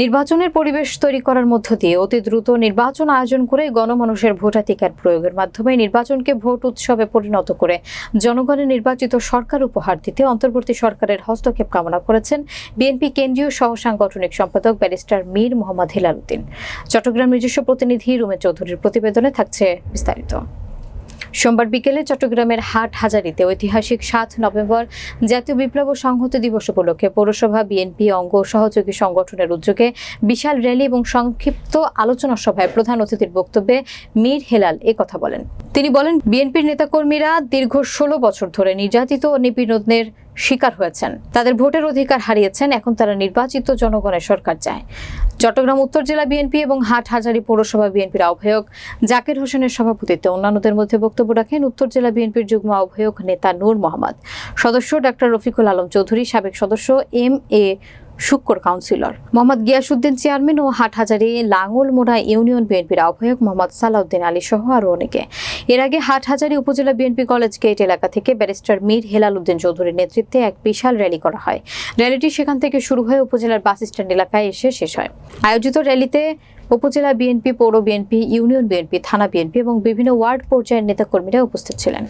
নির্বাচনের পরিবেশ তৈরি করার মধ্য দিয়ে অতি দ্রুত নির্বাচন আয়োজন করে গণমানুষের ভোটাধিকার প্রয়োগের মাধ্যমে নির্বাচনকে ভোট উৎসবে পরিণত করে জনগণের নির্বাচিত সরকার উপহার দিতে অন্তর্বর্তী সরকারের হস্তক্ষেপ কামনা করেছেন বিএনপি কেন্দ্রীয় সহ সাংগঠনিক সম্পাদক ব্যারিস্টার মীর মোহাম্মদ হিলাল উদ্দিন। চট্টগ্রাম নিজস্ব প্রতিনিধি রুমে চৌধুরীর প্রতিবেদনে থাকছে বিস্তারিত। সোমবার বিকেলে চট্টগ্রামের হাট হাজারিতে ঐতিহাসিক সাত নভেম্বর জাতীয় বিপ্লব ও সংহতি দিবস উপলক্ষে পৌরসভা, বিএনপি, অঙ্গ সহযোগী সংগঠনের উদ্যোগে বিশাল র্যালি এবং সংক্ষিপ্ত আলোচনা সভায় প্রধান অতিথির বক্তব্যে মীর হেলাল এ কথা বলেন। তিনি বলেন, বিএনপির নেতাকর্মীরা দীর্ঘ ষোলো বছর ধরে নির্যাতিত ও নিপীড়নের শিকার হয়েছেন। তাদের ভোটের অধিকার হারিয়েছেন, এখন তারা নির্বাচিত জনগণের সরকার চায়। চট্টগ্রাম, উত্তর জেলা বিএনপি এবং হাট হাজারি পৌরসভা বিএনপির আহ্বায়ক জাকির হোসেনের সভাপতিত্বে অন্যান্যদের মধ্যে বক্তব্য রাখেন উত্তর জেলা বিএনপির যুগ্ম আহ্বায়ক নেতা নূর মোহাম্মদ। সদস্য ডাক্তার রফিকুল আলম চৌধুরী, সাবেক সদস্য M A Shukkur councillor. Mohammad Giasuddin chairman O Hathazari Langalmora union বিএনপির আহ্বায়ক মোহাম্মদ সালাউদ্দিন আলী সহ আরও অনেকে। এর আগে হাটহাজারী উপজেলা বিএনপি কলেজ গেট এলাকা থেকে ব্যারিস্টার মীর হেলাল উদ্দিন চৌধুরীর নেতৃত্বে এক বিশাল র্যালি করা হয়। র্যালিটি সেখান থেকে শুরু হয়ে উপজেলার বাস স্ট্যান্ড এলাকায় এসে শেষ হয়। আয়োজিত র্যালিতে উপজেলা বিএনপি, পৌর বিএনপি, ইউনিয়ন বিএনপি, থানা বিএনপি এবং বিভিন্ন ওয়ার্ড পর্যায়ের নেতাকর্মীরা উপস্থিত ছিলেন।